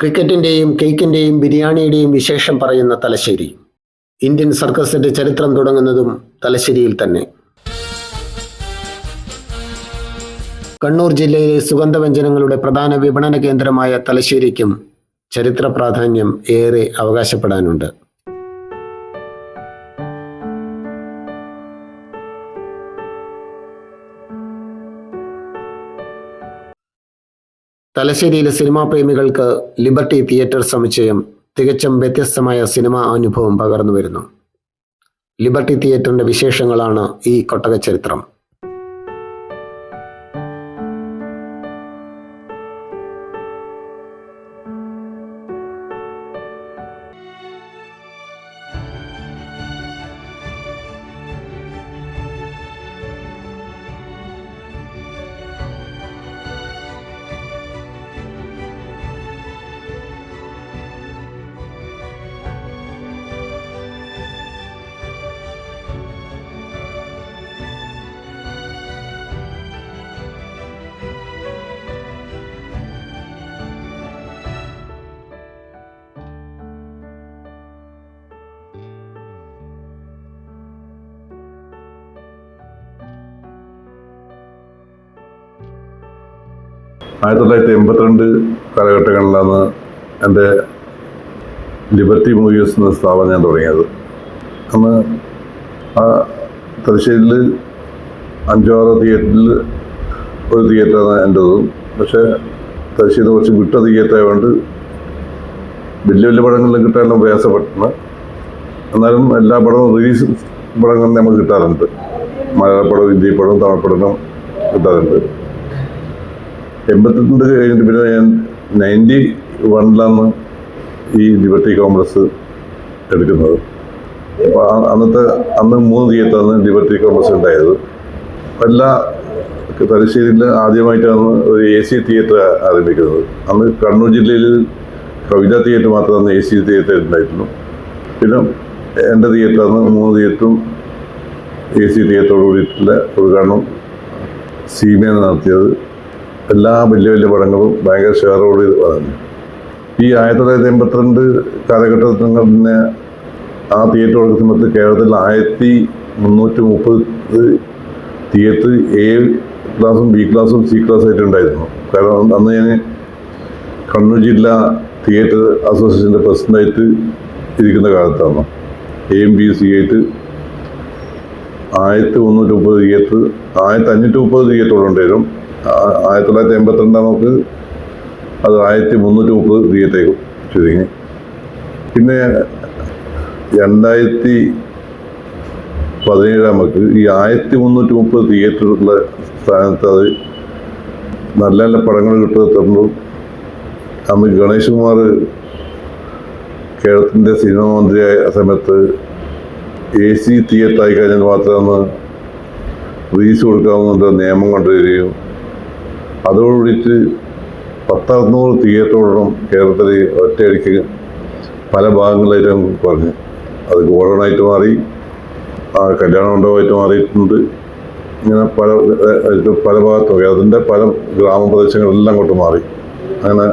ക്രിക്കറ്റിന്റെയും കേക്കിന്റെയും ബിരിയാണിയുടെയും വിശേഷം പറയുന്ന തലശ്ശേരി. ഇന്ത്യൻ സർക്കസിന്റെ ചരിത്രം തുടങ്ങുന്നതും തലശ്ശേരിയിൽ തന്നെ. കണ്ണൂർ ജില്ലയിലെ സുഗന്ധവ്യഞ്ജനങ്ങളുടെ പ്രധാന വിപണന കേന്ദ്രമായ തലശ്ശേരിക്കും ചരിത്ര പ്രാധാന്യം ഏറെ അവകാശപ്പെടാനുണ്ട്. തലശ്ശേരിയിലെ സിനിമാ പ്രേമികൾക്ക് ലിബർട്ടി തിയേറ്റർ സമുച്ചയം തികച്ചും വ്യത്യസ്തമായ സിനിമാ അനുഭവം പകർന്നു വരുന്നു. ലിബർട്ടി തിയേറ്ററിന്റെ വിശേഷങ്ങളാണ് ഈ കൊട്ടക ചരിത്രം ആയിരത്തി തൊള്ളായിരത്തി എൺപത്തിരണ്ട് കാലഘട്ടങ്ങളിലാണ് എന്റെ ലിബർട്ടി മൂവീസ് എന്ന സ്ഥാപനം ഞാൻ തുടങ്ങിയത്. അന്ന് ആ തലശ്ശേരിയിൽ അഞ്ചാറ് തിയേറ്ററിൽ ഒരു തിയേറ്ററാണ് എന്റെതും. പക്ഷേ തലശ്ശേരി കുറച്ച് വിട്ട തിയേറ്റർ ആയതുകൊണ്ട് വലിയ വലിയ പടങ്ങളിൽ കിട്ടാനുള്ള പ്രയാസപ്പെട്ടാണ് എന്നാലും എല്ലാ പടവും റിലീസ് പടങ്ങളും നമുക്ക് കിട്ടാറുണ്ട്. മലയാള പടം ഹിന്ദി പടവും തമിഴ് പടം കിട്ടാറുണ്ട്. എൺപത്തിരണ്ട് കഴിഞ്ഞിട്ട് പിന്നെ ഞാൻ നയന്റി വണ്ണിലാണ് ഈ ലിബർട്ടി കോംപ്ലക്സ് എടുക്കുന്നത്. അപ്പോൾ അന്നത്തെ അന്ന് മൂന്ന് തിയേറ്ററാണ് ലിബർട്ടി കോംപ്ലക്സ് ഉണ്ടായത്. എല്ലാ തലശ്ശേരിയിൽ ആദ്യമായിട്ടാണ് ഒരു എ സി തിയേറ്റർ ആരംഭിക്കുന്നത്. അന്ന് കണ്ണൂർ ജില്ലയിൽ കവിത തിയേറ്റർ മാത്രമാണ് എ സി തിയേറ്റർ ഉണ്ടായിട്ടുള്ളൂ. പിന്നെ എന്റെ തിയേറ്ററാണ് മൂന്ന് തിയേറ്ററും എ സി തിയേറ്ററോട് കൂടിയിട്ടുള്ള ഉദ്ഘാടനം സീമയാണ് നടത്തിയത്. എല്ലാ വലിയ വലിയ പടങ്ങളും ഭയങ്കര ഷെയറോട് പറഞ്ഞു ഈ ആയിരത്തി തൊള്ളായിരത്തി എൺപത്തിരണ്ട് കാലഘട്ടത്തിൽ തന്നെ ആ തിയേറ്റർ കൊടുക്കുന്ന സമയത്ത് കേരളത്തിൽ ആയിരത്തി മുന്നൂറ്റി മുപ്പത് തിയേറ്റർ എ ക്ലാസ്സും ബി ക്ലാസ്സും സി ക്ലാസ് ആയിട്ട് ഉണ്ടായിരുന്നു. കാരണം അന്ന് ഞാൻ കണ്ണൂർ ജില്ലാ തിയേറ്റർ അസോസിയേഷന്റെ പ്രസിഡന്റായിട്ട് ഇരിക്കുന്ന കാലത്താണ്. എം ബി സി ആയിട്ട് ആയിരത്തി മുന്നൂറ്റി മുപ്പത് തിയേറ്റർ ആയിരത്തി അഞ്ഞൂറ്റി മുപ്പത് ആ- ആയിരത്തി തൊള്ളായിരത്തി എൺപത്തിരണ്ടാം നമുക്ക് അത് ആയിരത്തി മുന്നൂറ്റി മുപ്പത് തീയത്തേക്ക് ചുരുങ്ങി. പിന്നെ രണ്ടായിരത്തി പതിനേഴാം നമുക്ക് ഈ ആയിരത്തി മുന്നൂറ്റി മുപ്പത് തിയേറ്ററുള്ള സ്ഥാനത്ത് അത് നല്ല നല്ല പടങ്ങൾ കിട്ടുന്നു അന്ന് ഗണേഷ് കുമാർ കേരളത്തിന്റെ സിനിമാ മന്ത്രിയായ സമയത്ത് എ സി തിയേറ്റർ ആയി കഴിഞ്ഞാൽ മാത്രമാണ് റീസ് കൊടുക്കാവുന്ന നിയമം കൊണ്ടുവരികയും അതോടുകൂടിയിട്ട് പത്തറുന്നൂറ് തിയേറ്ററോളം കേരളത്തിൽ ഒറ്റയടിക്ക് പല ഭാഗങ്ങളിലും കുറഞ്ഞു. അത് ഗോൾഡനായിട്ട് മാറി കല്യാണ മണ്ഡപമായിട്ട് മാറിയിട്ടുണ്ട്. ഇങ്ങനെ പല പല ഭാഗത്തും അതിന്റെ പല ഗ്രാമപ്രദേശങ്ങളെല്ലാം അങ്ങോട്ട് മാറി. അങ്ങനെ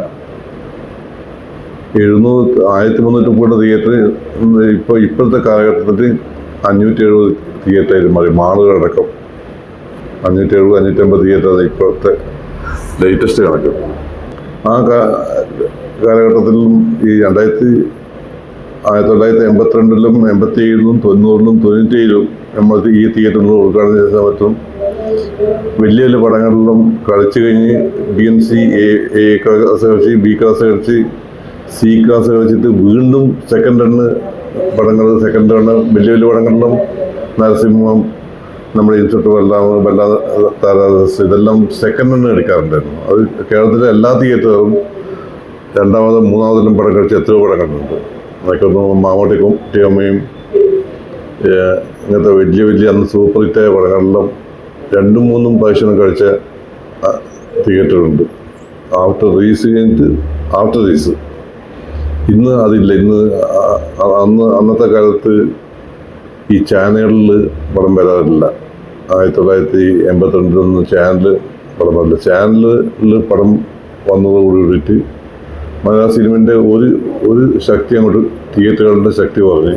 എഴുന്നൂറ് ആയിരത്തി മുന്നൂറ്റി മുപ്പത് തിയേറ്റർ ഇപ്പോൾ ഇപ്പോഴത്തെ കാലഘട്ടത്തിൽ അഞ്ഞൂറ്റി എഴുപത് തിയേറ്ററായിട്ട് മാറി മാളുകളടക്കം. അഞ്ഞൂറ്റി എഴുപത് അഞ്ഞൂറ്റമ്പത് തിയേറ്ററാണ് ഇപ്പോഴത്തെ ലേറ്റസ്റ്റ് കണക്ക്. ആ കാലഘട്ടത്തിലും ഈ രണ്ടായിരത്തി ആയിരത്തി തൊള്ളായിരത്തി എൺപത്തിരണ്ടിലും എൺപത്തി ഏഴിലും തൊണ്ണൂറിലും തൊണ്ണൂറ്റേഴിലും നമ്മൾ ഈ തിയേറ്ററിൽ ഉദ്ഘാടനം ചെയ്ത സമയത്തും വലിയ വലിയ പടങ്ങളിലും കളിച്ചു കഴിഞ്ഞ് B M C A A class കളിച്ച് ബി ക്ലാസ് കളിച്ച് സി ക്ലാസ് കളിച്ചിട്ട് വീണ്ടും സെക്കൻഡ് റണ്ണ് പടങ്ങൾ സെക്കൻഡ് റണ്ണ് വലിയ വലിയ പടങ്ങളിലും നരസിംഹം നമ്മുടെ ഇൻസ്റ്റിറ്റ്യൂട്ട് ബല്ലാ താരാദാസ് ഇതെല്ലാം സെക്കൻഡ് തന്നെ എടുക്കാറുണ്ടായിരുന്നു. അത് കേരളത്തിലെ എല്ലാ തിയേറ്ററും രണ്ടാമതും മൂന്നാമതിലും പടം കഴിച്ച് എത്രയോ കണ്ടിട്ടുണ്ട് അതൊക്കെ മാമോട്ടിക്കും ടിയമ്മയും ഇങ്ങനത്തെ വലിയ വലിയ അന്ന് സൂപ്പർ ഹിറ്റായ പടങ്ങളിലും രണ്ടും മൂന്നും പ്രാവശ്യം കഴിച്ച തിയേറ്ററുണ്ട് ആഫ്റ്റർ റീസ് കഴിഞ്ഞിട്ട് ആഫ്റ്റർ റീസ് ഇന്ന് അതില്ല. ഇന്ന് അന്ന് അന്നത്തെ കാലത്ത് ഈ ചാനലുകളിൽ പടം വരാറില്ല. ആയിരത്തി തൊള്ളായിരത്തി എൺപത്തിരണ്ടിലൊന്നും ചാനൽ പടം വന്നില്ല ചാനലിൽ പടം വന്നതോട് കൂടിയിട്ട് മലയാള സിനിമന്റെ ഒരു ഒരു ശക്തി അങ്ങോട്ട് തിയേറ്ററുകളുടെ ശക്തി പറഞ്ഞ്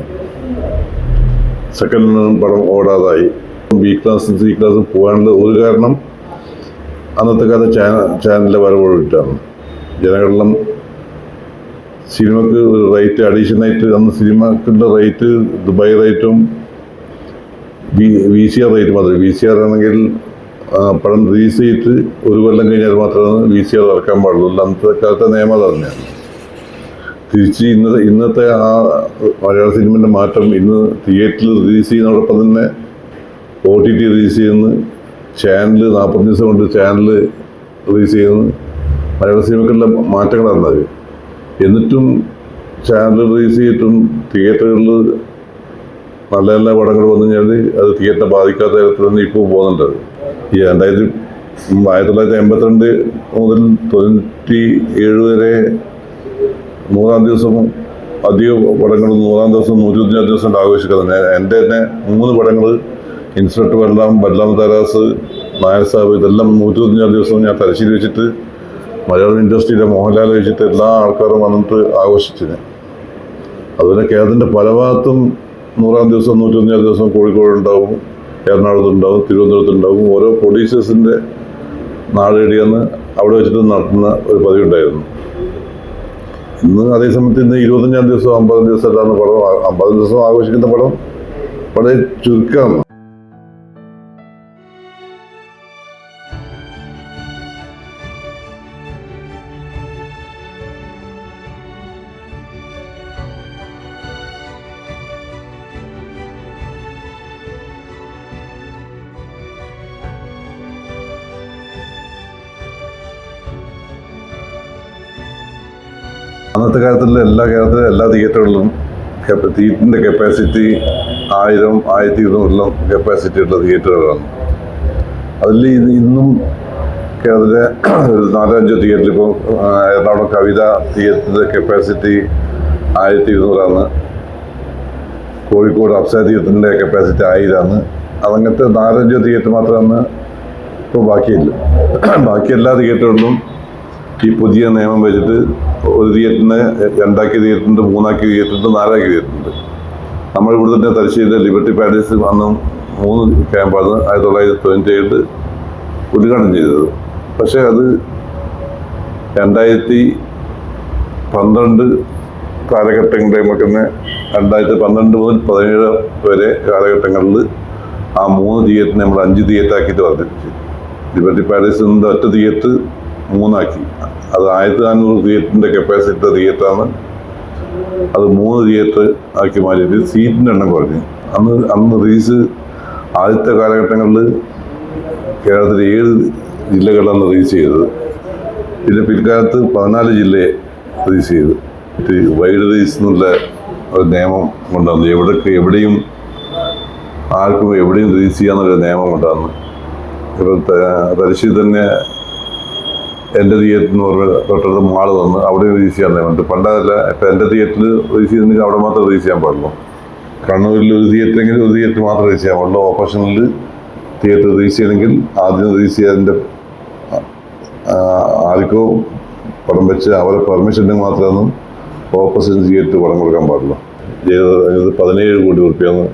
സെക്കൻഡ് പടം ഓടാതായി. ബി ക്ലാസ് സി ക്ലാസ് പോകാനുള്ള ഒരു കാരണം അന്നത്തെ കാലത്ത് ചാനൽ ചാനലിന്റെ വരവോടിട്ടാണ് ജനങ്ങളെല്ലാം സിനിമക്ക് റേറ്റ് അഡീഷണലായിട്ട് അന്ന് സിനിമക്കുള്ള റേറ്റ് ദുബായ് റേറ്റും വി സി ആർ റേറ്റ് മാത്രമേ വി സി ആർ ആണെങ്കിൽ പണം റിലീസ് ചെയ്തിട്ട് ഒരു കൊല്ലം കഴിഞ്ഞാൽ മാത്രമേ വി സി ആർ ഇറക്കാൻ പാടുള്ളൂ. അന്നത്തെ കാലത്തെ നിയമം തന്നെയാണ് തിരിച്ച് ഇന്നത്തെ ഇന്നത്തെ ആ മലയാള സിനിമന്റെ മാറ്റം ഇന്ന് തിയേറ്ററിൽ റിലീസ് ചെയ്യുന്നതോടൊപ്പം തന്നെ ഒ ടി ടി റിലീസ് ചെയ്യുന്നു. ചാനൽ നാൽപ്പത്തഞ്ച് ദിവസം കൊണ്ട് ചാനൽ റിലീസ് ചെയ്യുന്നു. മലയാള സിനിമക്കുള്ള മാറ്റങ്ങളാണ് അത് എന്നിട്ടും ചാനൽ റിലീസ് ചെയ്തിട്ടും തിയേറ്ററുകളിൽ നല്ല നല്ല പടങ്ങൾ വന്നു കഴിഞ്ഞാൽ അത് തിയേറ്ററിനെ ബാധിക്കാത്ത തരത്തിൽ തന്നെ ഇപ്പോൾ പോകുന്നുണ്ട്. ഈ രണ്ടായിരത്തി ആയിരത്തി തൊള്ളായിരത്തി എൺപത്തിരണ്ട് മുതൽ തൊണ്ണൂറ്റി ഏഴ് വരെ നൂറാം ദിവസം അധിക പടങ്ങൾ നൂറാം ദിവസം നൂറ്റിയൊന്നഞ്ചാം ദിവസം കൊണ്ട് ആഘോഷിക്കുന്നത്. എന്റെ തന്നെ മൂന്ന് പടങ്ങൾ ഇൻസ്പെക്ടർ വെള്ളം ബല്ലാം തരാസ് നായർ സാബ് ഇതെല്ലാം നൂറ്റിയൊന്നഞ്ചാം ദിവസം ഞാൻ തലശ്ശേരി വെച്ചിട്ട് മലയാളം ഇൻഡസ്ട്രിയിലെ മോഹൻലാൽ വെച്ചിട്ട് എല്ലാ ആൾക്കാരും വന്നിട്ട് ആഘോഷിച്ചിന്. അതുപോലെ കേരളത്തിന്റെ പല ഭാഗത്തും നൂറാം ദിവസം നൂറ്റൊന്നാം ദിവസം കോഴിക്കോട് ഉണ്ടാവും തിരുവനന്തപുരത്ത് ഉണ്ടാവും. ഓരോ പ്രൊഡ്യൂസേഴ്സിന്റെ നാടേടിയെന്ന് അവിടെ വെച്ചിട്ട് നടത്തുന്ന ഒരു പതിവുണ്ടായിരുന്നു. ഇന്ന് അതേസമയത്ത് ഇന്ന് ഇരുപത്തഞ്ചാം ദിവസം അമ്പതാം ദിവസം എല്ലാം പടം അമ്പതാം ദിവസം ആഘോഷിക്കുന്ന പടം വളരെ ചുരുക്കമാണ്. അന്നത്തെ കാലത്തുള്ള എല്ലാ കേരളത്തിലെ എല്ലാ തിയേറ്ററുകളിലും തിയേറ്ററിന്റെ കപ്പാസിറ്റി ആയിരം ആയിരത്തി ഇരുന്നൂറിലും കപ്പാസിറ്റി ഉള്ള തിയേറ്ററുകളാണ്. അതിൽ ഇന്നും കേരളത്തിലെ ഒരു നാലഞ്ചോ തിയേറ്ററിൽ ഇപ്പോൾ എറണാകുളം കവിത തിയേറ്ററിന്റെ കപ്പാസിറ്റി ആയിരത്തി ഇരുന്നൂറാണ്. കോഴിക്കോട് അപ്സര തിയേറ്ററിന്റെ കപ്പാസിറ്റി ആയിരമാണ് അതങ്ങനത്തെ നാലഞ്ചോ തിയേറ്റർ മാത്രമാണ് ഇപ്പോൾ ബാക്കിയില്ല. ബാക്കി എല്ലാ തിയേറ്ററുകളിലും ഈ പുതിയ നിയമം വെച്ചിട്ട് ഒരു തിയേറ്ററിനെ രണ്ടാക്കി തിയേറ്ററുണ്ട് മൂന്നാക്കി തിയേറ്ററുണ്ട് നാലാക്കി തിയേറ്ററുണ്ട്. നമ്മൾ ഇവിടെ തന്നെ തലശ്ശേരിയിലെ ലിബർട്ടി പാലസ് അന്ന് മൂന്ന് ക്യാമ്പാണ് ആയിരത്തി തൊള്ളായിരത്തി തൊണ്ണൂറ്റി ഏഴ് ഉദ്ഘാടനം ചെയ്തത്. പക്ഷേ അത് രണ്ടായിരത്തി പന്ത്രണ്ട് കാലഘട്ടങ്ങളുടെ നമുക്ക് തന്നെ രണ്ടായിരത്തി പന്ത്രണ്ട് മുതൽ പതിനേഴ് വരെ കാലഘട്ടങ്ങളിൽ ആ മൂന്ന് തിയേറ്ററിനെ നമ്മൾ അഞ്ച് തിയേറ്റർ ആക്കിയിട്ട് വർദ്ധിപ്പിച്ചു. ലിബർട്ടി പാലസ് നിന്ന് ഒറ്റ തിയേറ്റർ മൂന്നാക്കി. അത് ആയിരത്തി നാനൂറ് തിയേറ്ററിന്റെ കപ്പാസിറ്റി തിയേറ്ററാണ്. അത് മൂന്ന് തിയേറ്റർ ആക്കി മാറ്റിയിട്ട് സീറ്റിന്റെ എണ്ണം കുറഞ്ഞു. അന്ന് അന്ന് റീസ് ആദ്യത്തെ കാലഘട്ടങ്ങളിൽ കേരളത്തിലെ ഏഴ് ജില്ലകളാണ് റീസ് ചെയ്തത്. പിന്നെ പിൽക്കാലത്ത് പതിനാല് ജില്ലയെ റീസ് ചെയ്തു. വൈഡ് റീസ് എന്നുള്ള ഒരു നിയമം കൊണ്ടുവന്നു. എവിടേക്ക് എവിടെയും ആർക്കും എവിടെയും റീസ് ചെയ്യാന്നൊരു നിയമം കൊണ്ടുവന്നു. ഇപ്പം തലശ്ശേരി തന്നെ എന്റെ തിയേറ്റർ എന്ന് പറഞ്ഞ തൊട്ടടുത്ത് മാൾ വന്ന് അവിടെ റിലീസ് ചെയ്യാൻ തന്നെയുണ്ട് പണ്ടതല്ല ഇപ്പം എന്റെ തിയേറ്ററിൽ റിലീസ് ചെയ്യുന്നെങ്കിൽ അവിടെ മാത്രം റിലീസ് ചെയ്യാൻ പാടുള്ളൂ. കണ്ണൂരിൽ ഒരു തിയേറ്ററെങ്കിൽ ഒരു തിയേറ്റർ മാത്രം റിലീസ് ചെയ്യാൻ പാടുള്ളൂ. ഓപ്പറേഷനിൽ തിയേറ്റർ റിലീസ് ചെയ്യണമെങ്കിൽ ആദ്യം റിലീസ് ചെയ്യാതിന്റെ ആർക്കോ പടം വെച്ച് അവരെ പെർമിഷൻ ഉണ്ടെങ്കിൽ മാത്രമാണ് ഓപ്പോസിറ്റ് തിയേറ്റർ പടം കൊടുക്കാൻ പാടുള്ളൂ. പതിനേഴ് കോടി റുപ്യാണ്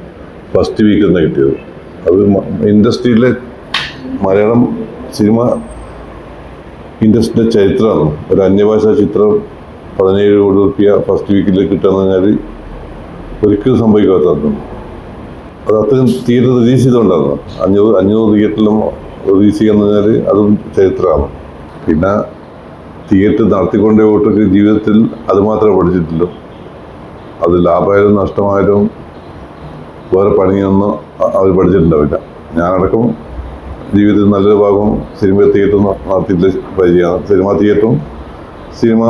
ഫസ്റ്റ് വീക്കിൽ നിന്ന് കിട്ടിയത്. അത് ഇൻഡസ്ട്രിയിലെ മലയാളം സിനിമ ഇൻഡസ്ട്രിയുടെ ചരിത്രമാണ് ഒരു അന്യഭാഷാ ചിത്രം പതിനേഴ് കോടി റുപ്യ ഫസ്റ്റ് വീക്കിൽ കിട്ടുക പറഞ്ഞാൽ ഒരിക്കലും സംഭവിക്കാത്തതാണ് അത് അത്രയും തീരെ റിലീസ് ചെയ്തുകൊണ്ടാണ്. അഞ്ഞൂറ് അഞ്ഞൂറ് തിയേറ്ററിലും റിലീസ് ചെയ്യുക പറഞ്ഞാൽ അതും ചരിത്രമാണ് പിന്നെ തിയേറ്റർ നടത്തിക്കൊണ്ടേ പോയിട്ട് ജീവിതത്തിൽ അത് മാത്രമേ പഠിച്ചിട്ടുള്ളൂ. അത് ലാഭമായാലും നഷ്ടമായാലും വേറെ പണിയൊന്നും അവർ പഠിച്ചിട്ടുണ്ടാവില്ല. ഞാനടക്കം ജീവിതത്തിൽ നല്ലൊരു ഭാഗവും സിനിമ തിയേറ്ററും നടത്തിയിട്ടുള്ള പരിചയമാണ്. സിനിമ തിയേറ്ററും സിനിമ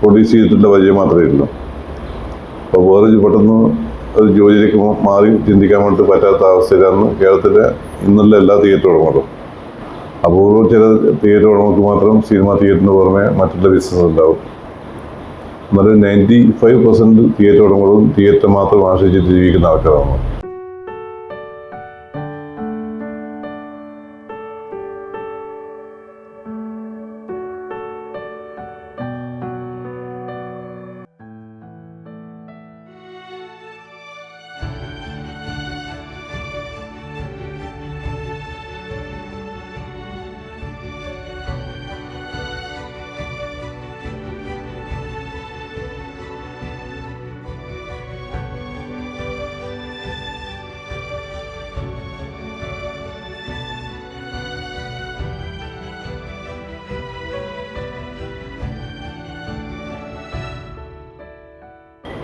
പ്രൊഡ്യൂസ് ചെയ്തിട്ടുള്ള പരിചയം മാത്രമേ ഉള്ളൂ. അപ്പോൾ വേറെ പെട്ടെന്ന് ഒരു ജോലിയിലേക്ക് മാറി ചിന്തിക്കാൻ വേണ്ടി പറ്റാത്ത അവസ്ഥയിലാണ് കേരളത്തിലെ ഇന്നുള്ള എല്ലാ തിയേറ്റർ ഉടമകളും. അപൂർവം ചില തിയേറ്റർ ഉടമകൾക്ക് മാത്രം സിനിമ തിയേറ്ററിന് പുറമെ മറ്റുള്ള ബിസിനസ് ഉണ്ടാവും. എന്നാലും നയന്റി ഫൈവ് പെർസെന്റ് തിയേറ്റർ ഉടമകളും തിയേറ്റർ മാത്രം ആശ്രയിച്ചിട്ട് ജീവിക്കുന്ന ആൾക്കാരാണ്.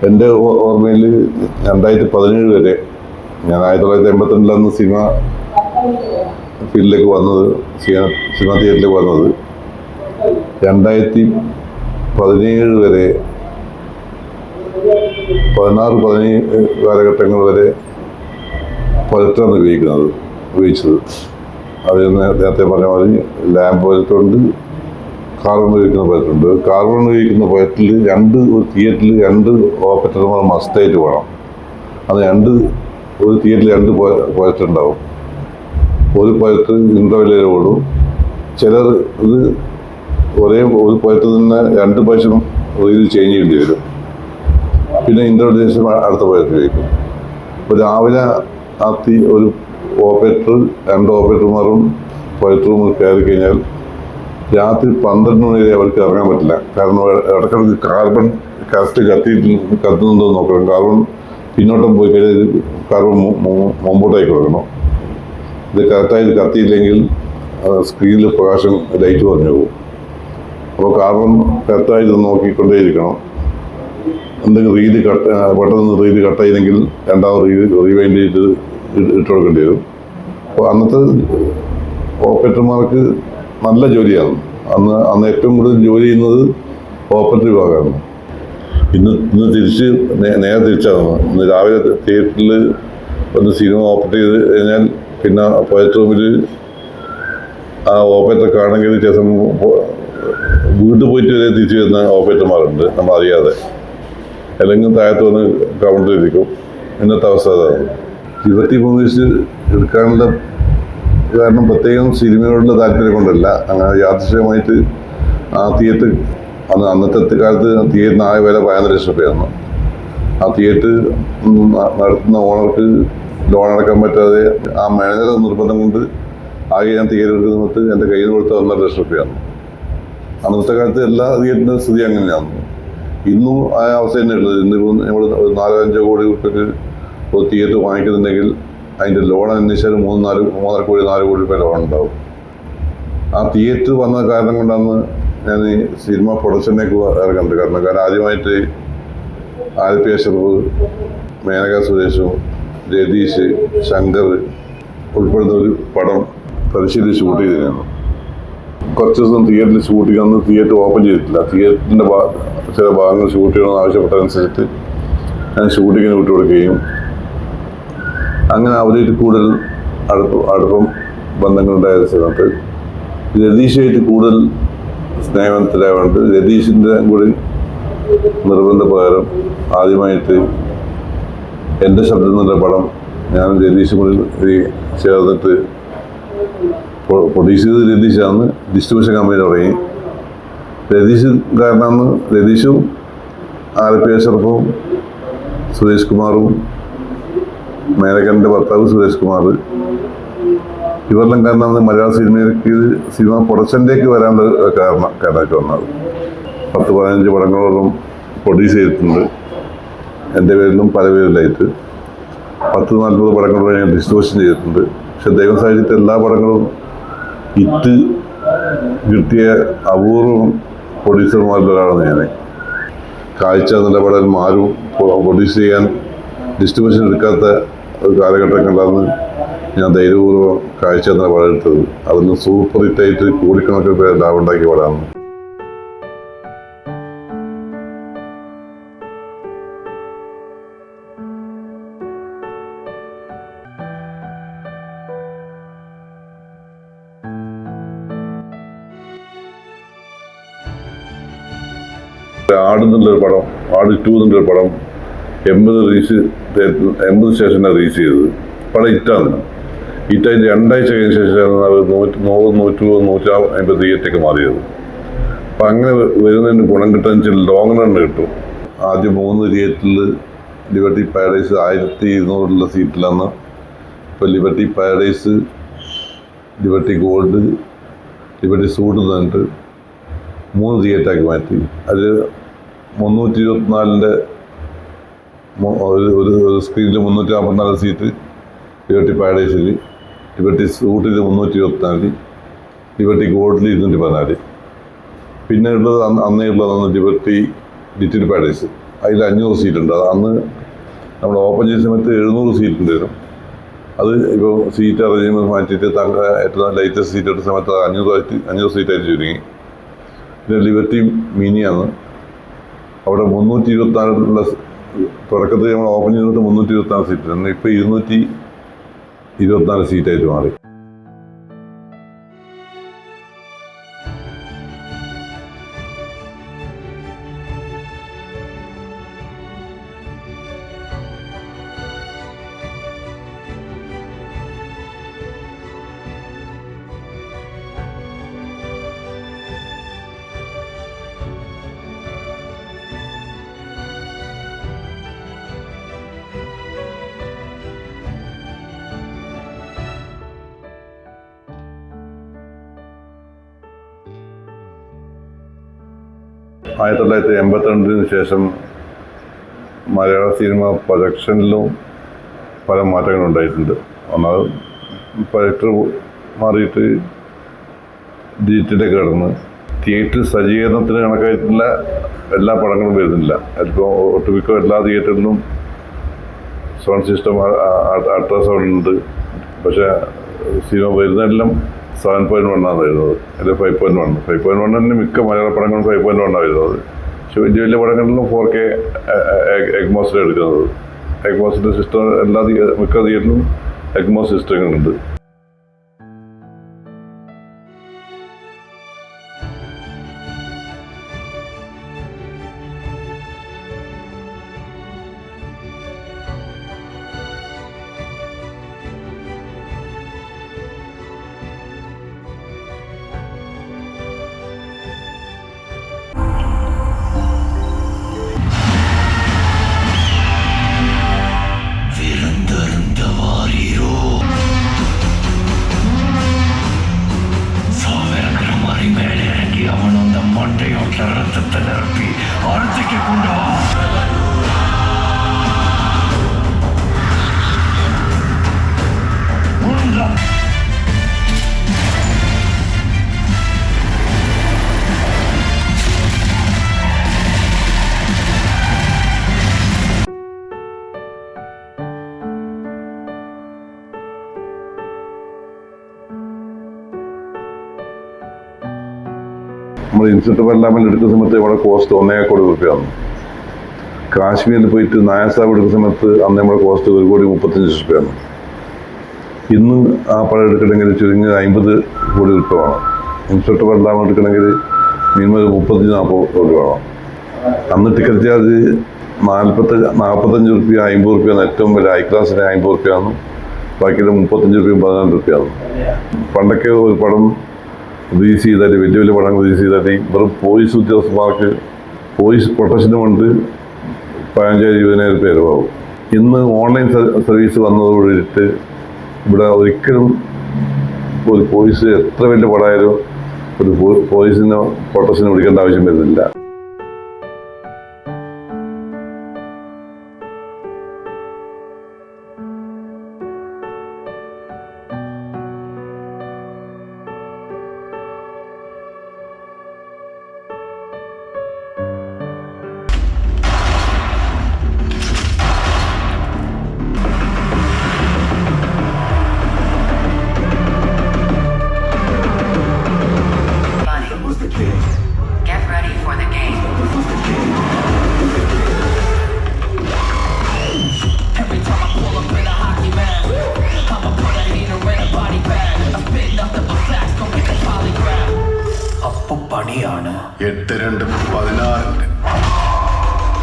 എന്റെ ഓർമ്മയിൽ രണ്ടായിരത്തി പതിനേഴ് വരെ ഞാൻ ആയിരത്തി തൊള്ളായിരത്തി എൺപത്തിരണ്ടിലാണ് സിനിമ ഫീൽഡിലേക്ക് വന്നത് സിനിമ തിയേറ്ററിലേക്ക് വന്നത്. രണ്ടായിരത്തി പതിനേഴ് വരെ പതിനാറ് പതിനേഴ് കാലഘട്ടങ്ങൾ വരെ പലറ്റാണ് ഉപയോഗിക്കുന്നത് ഉപയോഗിച്ചത്. അതിൽ നിന്ന് നേരത്തെ പറഞ്ഞ മാതിരി ലാമ്പ് പലറ്റുണ്ട് കാർബൺ ഉപയോഗിക്കുന്ന പയറ്റുണ്ട് കാർബൺ ഉപയോഗിക്കുന്ന പയറ്റിൽ രണ്ട് ഒരു തിയേറ്ററിൽ രണ്ട് ഓപ്പറേറ്റർമാർ മസ്റ്റായിട്ട് വേണം. അത് രണ്ട് ഒരു തിയേറ്ററിൽ രണ്ട് പലറ്റ് ഉണ്ടാവും. ഒരു പലറ്റ് ഇന്റർവെല്ലിൽ ഓടും ചിലർ ഇത് ഒരേ ഒരു പയറ്റിൽ തന്നെ രണ്ട് പ്രാവശ്യം ഇത് ചേഞ്ച് ചെയ്യേണ്ടി വരും. പിന്നെ ഇന്റർവെല്ലിന് ശേഷം അടുത്ത പലറ്റ് ഉപയോഗിക്കും. രാവിലെ രാവിലെ തീ ഒരു ഓപ്പറേറ്റർ രണ്ട് ഓപ്പറേറ്റർമാരും പയറ്റ് റൂമിൽ കയറി കഴിഞ്ഞാൽ രാത്രി പന്ത്രണ്ട് മണി വരെ അവർക്ക് ഇറങ്ങാൻ പറ്റില്ല. കാരണം ഇടയ്ക്കിടയ്ക്ക് കാർബൺ കറക്റ്റ് കത്തി കത്തുന്നുണ്ടോ നോക്കണം. കാർബൺ പിന്നോട്ടം പോയി കഴിഞ്ഞാൽ കാർബൺ മുമ്പോട്ടായി കൊടുക്കണം. ഇത് കറക്റ്റായി കത്തിയില്ലെങ്കിൽ സ്ക്രീനിൽ പ്രകാശം ലൈറ്റ് പറഞ്ഞു പോകും. അപ്പോൾ കാർബൺ കറക്റ്റായി ഇത് നോക്കിക്കൊണ്ടേയിരിക്കണം. എന്തെങ്കിലും റീൽ കട്ട് പെട്ടെന്ന് റീൽ കട്ടായില്ലെങ്കിൽ രണ്ടാമത് റീൽ റീവൈൻഡ് ചെയ്ത് ഇട്ട് കൊടുക്കേണ്ടി വരും. അപ്പോൾ അന്നത്തെ ഓപ്പറേറ്റർമാർക്ക് നല്ല ജോലിയാണ്. അന്ന് അന്ന് ഏറ്റവും കൂടുതൽ ജോലി ചെയ്യുന്നത് കോപ്പറേറ്റീവ് വിഭാഗമായിരുന്നു ഇന്ന് ഇന്ന് തിരിച്ച് നേരെ തിരിച്ചാണ്. ഇന്ന് രാവിലെ തിയേറ്ററിൽ ഒന്ന് സിനിമ ഓപ്പറേറ്റ് ചെയ്ത് കഴിഞ്ഞാൽ പിന്നെ പോയറ്റ് റൂമിൽ ആ ഓപ്പറേറ്റർ സമയം പോ- വീട്ടിൽ പോയിട്ട് വരെ തിരിച്ചു വരുന്ന ഓപ്പറേറ്റർമാരുണ്ട് നമ്മൾ അറിയാതെ. അല്ലെങ്കിൽ താഴത്ത് വന്ന് കൗണ്ടറിലിരിക്കും ഇന്നത്തെ അവസ്ഥ അതാണ്. മൂന്ന് വയസ്സിൽ എടുക്കാനുള്ള കാരണം പ്രത്യേകം സിനിമയോടുള്ള താല്പര്യം കൊണ്ടല്ല. അങ്ങനെ യാദൃശ്യമായിട്ട് ആ തിയേറ്റർ അന്ന് അന്നത്തെ കാലത്ത് തിയേറ്ററിന് ആയ വില പതിനൊന്ന് ലക്ഷം ആ തിയേറ്റർ നടത്തുന്ന ഓണർക്ക് ലോൺ അടക്കാൻ പറ്റാതെ ആ മാനേജർ നിർബന്ധം കൊണ്ട് ആകെ ഞാൻ തിയേറ്റർ എടുക്കുന്ന സമയത്ത് എന്റെ കയ്യിൽ കൊടുത്ത ഒന്നര ലക്ഷം രൂപയാണ് അന്നത്തെ കാലത്ത് എല്ലാ തിയേറ്ററിന്റെ സ്ഥിതി അങ്ങനെയാണ് ഇന്നും ആ അവസ്ഥ തന്നെയുള്ളത്. ഇന്ന് നമ്മൾ നാലോ അഞ്ചോ കോടി രൂപയ്ക്ക് ഒരു തിയേറ്റർ വാങ്ങിക്കുന്നുണ്ടെങ്കിൽ അതിന്റെ ലോൺ അന്വേഷിച്ചാൽ മൂന്ന് നാല് മൂന്നര കോടി നാല് കോടി രൂപ ലോൺ ഉണ്ടാവും. ആ തിയേറ്റർ വന്ന കാരണം കൊണ്ടാണ് ഞാൻ ഈ സിനിമ പ്രൊഡക്ഷനിലേക്ക് ഇറങ്ങുന്നത്. കാരണം കാരണം ആദ്യമായിട്ട് ആലപ്പി അഷറഫ് മേനക സുരേഷും രതീഷ് ശങ്കർ ഉൾപ്പെടുന്ന ഒരു പടം പരിശീലിച്ച് ഷൂട്ട് ചെയ്തിരുന്നു. കുറച്ച് ദിവസം തിയേറ്ററിൽ ഷൂട്ട് ചെയ്യാൻ തിയേറ്റർ ഓപ്പൺ ചെയ്തിട്ടില്ല. തിയേറ്ററിന്റെ ചില ഭാഗങ്ങൾ ഷൂട്ട് ചെയ്യണമെന്ന് ആവശ്യപ്പെട്ടതനുസരിച്ച് ഞാൻ ഷൂട്ടിങ്ങിന് വിട്ടു കൊടുക്കുകയും അങ്ങനെ അവരായിട്ട് കൂടുതൽ അടുപ്പം അടുപ്പം ബന്ധങ്ങളുണ്ടായ സമയത്ത് രതീഷായിട്ട് കൂടുതൽ സ്നേഹത്തിലായതുകൊണ്ട് രതീഷിന്റെ കൂടി നിർബന്ധപ്രകാരം ആദ്യമായിട്ട് എന്റെ ശബ്ദം എന്നുള്ള പടം ഞാൻ രതീഷും കൂടി ചേർന്നിട്ട് പ്രൊ- പ്രൊഡ്യൂസ് ചെയ്ത് രതീഷാണ്. ഡിസ്ട്രിബ്യൂഷൻ കമ്പനി തുടങ്ങി രതീഷ് കാരണമാണ് രതീഷും ആലപ്പി അഷറഫും സുരേഷ് കുമാറും മേനകന്റെ ഭർത്താവ് സുരേഷ് കുമാർ. ഇവരെല്ലാം കാരണമാണ് മലയാള സിനിമയിലേക്ക് സിനിമ പ്രൊഡക്ഷനിലേക്ക് വരാനുള്ള കാരണം കാരണമായിട്ട് വന്നത്. പത്ത് പതിനഞ്ച് പടങ്ങളോളം പ്രൊഡ്യൂസ് ചെയ്തിട്ടുണ്ട്. എന്റെ പേരിലും പല പേരിലായിട്ട്. പത്ത് നാൽപ്പത് പടങ്ങളോളം ഞാൻ ഡിസ്ട്രിബ്യൂഷൻ ചെയ്തിട്ടുണ്ട്. പക്ഷെ ദൈവം സാഹചര്യത്തിൽ എല്ലാ പടങ്ങളും ഇറ്റ് കിട്ടിയ അപൂർവം പ്രൊഡ്യൂസർമാരിൽ ഒരാളാണ് ഞാൻ കാഴ്ച നിലപാടൽ മാറും പ്രൊഡ്യൂസ് ചെയ്യാൻ ഡിസ്ട്രിബ്യൂഷൻ എടുക്കാത്ത ഒരു കാലഘട്ടം കണ്ടാണ് ഞാൻ ധൈര്യപൂർവം കാഴ്ച തന്നെ പടം അതൊന്ന് അതിന് സൂപ്പർ ഹിറ്റായിട്ട് കോടിക്കണക്കിന് പേര് ലാഭം ഉണ്ടാക്കിയ പടമാണ്. ആട് എന്നുള്ളൊരു പടം ആട് ടു എന്നുള്ളൊരു പടം എൺപത് റീസ് എൺപത് സ്റ്റേഷനെ റീച്ച് ചെയ്തത്. പടം ഇറ്റാണ്. ഇറ്റായി രണ്ടാഴ്ച കഴിഞ്ഞ ശേഷമാണ് അത് നൂറ്റി നൂറ് നൂറ്റി ഇരുപത് നൂറ്റി അമ്പത് തിയേറ്ററൊക്കെ മാറിയത്. അപ്പം അങ്ങനെ വരുന്നതിന് ഗുണം കിട്ടാൻ വെച്ചാൽ ലോങ് റൺ കിട്ടും. ആദ്യം മൂന്ന് തിയേറ്ററിൽ ലിബർട്ടി പാരഡൈസ് ആയിരത്തി ഇരുന്നൂറുള്ള സീറ്റിലാണ് ഇപ്പോൾ Liberty Paradise Liberty Gold Liberty suite തന്നിട്ട് മൂന്ന് തിയേറ്ററാക്കി മാറ്റി. അതിൽ മുന്നൂറ്റി ഇരുപത്തിനാലിന്റെ ഒരു സ്ക്രീനിൽ മുന്നൂറ്റി നാൽപ്പത്തിനാല് സീറ്റ് ലിബർട്ടി പാരഡൈസിൽ ലിബർട്ടി സൂട്ടിൽ മുന്നൂറ്റി ഇരുപത്തിനാല് ലിബർട്ടി ഗോൾഡിൽ ഇരുന്നൂറ്റി പതിനാല് പിന്നെ ഉള്ളത് അന്ന് അന്നേ ഉള്ളതാണ് ലിബർട്ടി ലിറ്റിൽ പാരഡൈസ് അതിൽ അഞ്ഞൂറ് സീറ്റ് ഉണ്ട് അന്ന് നമ്മൾ ഓപ്പൺ ചെയ്ത സമയത്ത് എഴുന്നൂറ് സീറ്റ് ഉണ്ടായിരുന്നു അത് ഇപ്പോൾ സീറ്റ് അറേഞ്ച്മെന്റ് മാറ്റിയിട്ട് തങ്ക ഏറ്റവും ലേറ്റസ്റ്റ് സീറ്റ് എടുത്ത സമയത്ത് അഞ്ഞൂറ് അഞ്ഞൂറ് സീറ്റായിട്ട് ചുരുങ്ങി. പിന്നെ ലിബർട്ടി മിനിയാണ്. അവിടെ മുന്നൂറ്റി ഇരുപത്തിനാലുള്ള തുടക്കത്തിൽ നമ്മൾ ഓപ്പൺ ചെയ്തിട്ട് മുന്നൂറ്റി ഇരുപത്തിനാല് സീറ്റ് ഇന്ന് ഇപ്പോൾ ഇരുന്നൂറ്റി ഇരുപത്തിനാല് സീറ്റായിട്ട് മാറി. ആയിരത്തി തൊള്ളായിരത്തി എൺപത്തിരണ്ടിന് ശേഷം മലയാള സിനിമ പ്രൊജക്ഷനിലും പല മാറ്റങ്ങളും ഉണ്ടായിട്ടുണ്ട്. ഒന്നാമത് പ്രൊജക്ടർ മാറിയിട്ട് ഡിജിറ്റലിലേക്ക് കടന്ന് തിയേറ്റർ സജ്ജീകരണത്തിന് കണക്കായിട്ടുള്ള എല്ലാ പടങ്ങളും വരുന്നില്ല. അതിപ്പോൾ ഒട്ടുമിക്ക എല്ലാ തിയേറ്ററിലും സൗണ്ട് സിസ്റ്റം അൾട്രാ സൗണ്ട് ഉണ്ട്. പക്ഷേ സിനിമ വരുന്നതെല്ലാം സെവൻ പോയിന്റ് വൺ ആണ് വരുന്നത് അല്ലെ five point one five point വണ്ണിന് മിക്ക മലയാള പടങ്ങളും ഫൈവ് പോയിന്റ് വൺ ആണ് വരുന്നത് പക്ഷെ വലിയ വലിയ പടങ്ങളിലും ഫോർ കെ എഗ്മോസിലാണ് എടുക്കുന്നത്. എഗ്മോസിന്റെ സിസ്റ്റം എല്ലാ മിക്ക തിയേറ്ററിലും എഗ്മോസ് സിസ്റ്റങ്ങളുണ്ട് ഇൻസ്റ്റിറ്റ്യൂട്ട് പാർലമെന്റ് എടുക്കുന്ന സമയത്ത് ഇവിടെ കോസ്റ്റ് ഒന്നേ കോടി റുപ്യാണ് കാശ്മീരിൽ പോയിട്ട് നായസാബ് എടുക്കുന്ന സമയത്ത് അന്ന് നമ്മുടെ കോസ്റ്റ് ഒരു കോടി മുപ്പത്തഞ്ച് റുപ്യാണ് ഇന്ന് ആ പഴം എടുക്കണമെങ്കിൽ ചുരുങ്ങിയത് അമ്പത് കോടി റുപ്യ വേണം ഇൻസ്റ്റിറ്റ്യൂട്ട് പാർലമെന്റ് എടുക്കണമെങ്കിൽ മിനിമം ഒരു മുപ്പത്തഞ്ച് നാൽപ്പത് കോടി വേണം. അന്ന് ടിക്കറ്റ് ചാർജ് നാൽപ്പത്തി നാൽപ്പത്തഞ്ച് റുപ്യ അമ്പത് റുപ്യാണ് ഏറ്റവും വലിയ ഹൈ ക്ലാസ്സിന് അമ്പത് റുപ്യാണ് ബാക്കിയുള്ള മുപ്പത്തഞ്ച് റുപ്യയും പതിനാല് റുപ്യാണ് പണ്ടൊക്കെ ഒരു പടം റിലീസ് ചെയ്താൽ വലിയ വലിയ പടങ്ങൾ റിലീസ് ചെയ്താൽ വെറും പോലീസ് ഉദ്യോഗസ്ഥന്മാർക്ക് പോലീസ് പ്രൊട്ടക്ഷന് കൊണ്ട് പതിനഞ്ചായിരം ഇരുപതിനായിരം പേര് ആവും ഇന്ന് ഓൺലൈൻ സർവീസ് വന്നതോടുകൂടിയിട്ട് ഇവിടെ ഒരിക്കലും ഒരു പോലീസ് എത്ര വലിയ പടമായാലും ഒരു പോലീസിനെ പ്രൊട്ടക്ഷന് വിളിക്കേണ്ട ആവശ്യം വരുന്നില്ല. രണ്ട് പതിനാറിന്.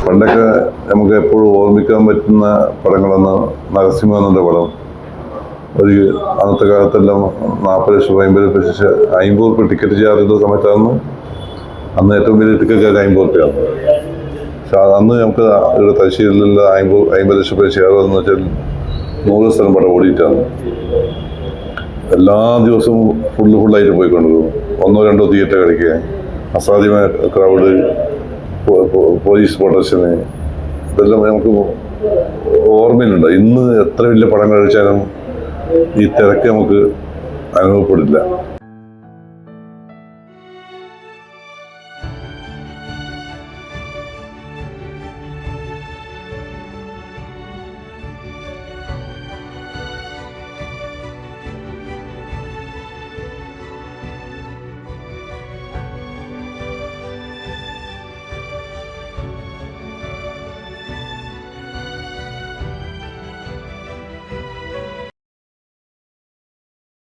പണ്ടൊക്കെ നമുക്ക് എപ്പോഴും ഓർമ്മിക്കാൻ പറ്റുന്ന പടങ്ങളെന്ന് നരസിംഹ എന്നുള്ള പടം. ഒരു അന്നത്തെ കാലത്തെല്ലാം നാൽപ്പത് ലക്ഷം അമ്പത് ലക്ഷം അമ്പത് റുപ്യ ടിക്കറ്റ് ചാർജ് ചെയ്ത സമയത്താണ് അന്ന് ഏറ്റവും വലിയ ടിക്കറ്റ് അമ്പത് റുപ്യാണ് പക്ഷെ അന്ന് നമുക്ക് ഇവിടെ തലശ്ശേരിയിലുള്ള അമ്പത് അമ്പത് ലക്ഷം രൂപ ഷെയർ എന്ന് വെച്ചാൽ നൂറ് സ്ഥലം പടം ഓടിയിട്ടാണ്. എല്ലാ ദിവസവും ഫുള്ള് ഫുള്ളായിട്ട് പോയിക്കൊണ്ടിരുന്നു. ഒന്നോ രണ്ടോ തിയേറ്റർ കളിക്കുക അസാധ്യമായ ക്രൗഡ് പോലീസ് പ്രൊട്ടക്ഷന് ഇതെല്ലാം നമുക്ക് ഓർമ്മയിലുണ്ട് ഇന്ന് എത്ര വലിയ പടം കഴിച്ചാലും ഈ തിരക്ക് നമുക്ക് അനുഭവപ്പെടില്ല.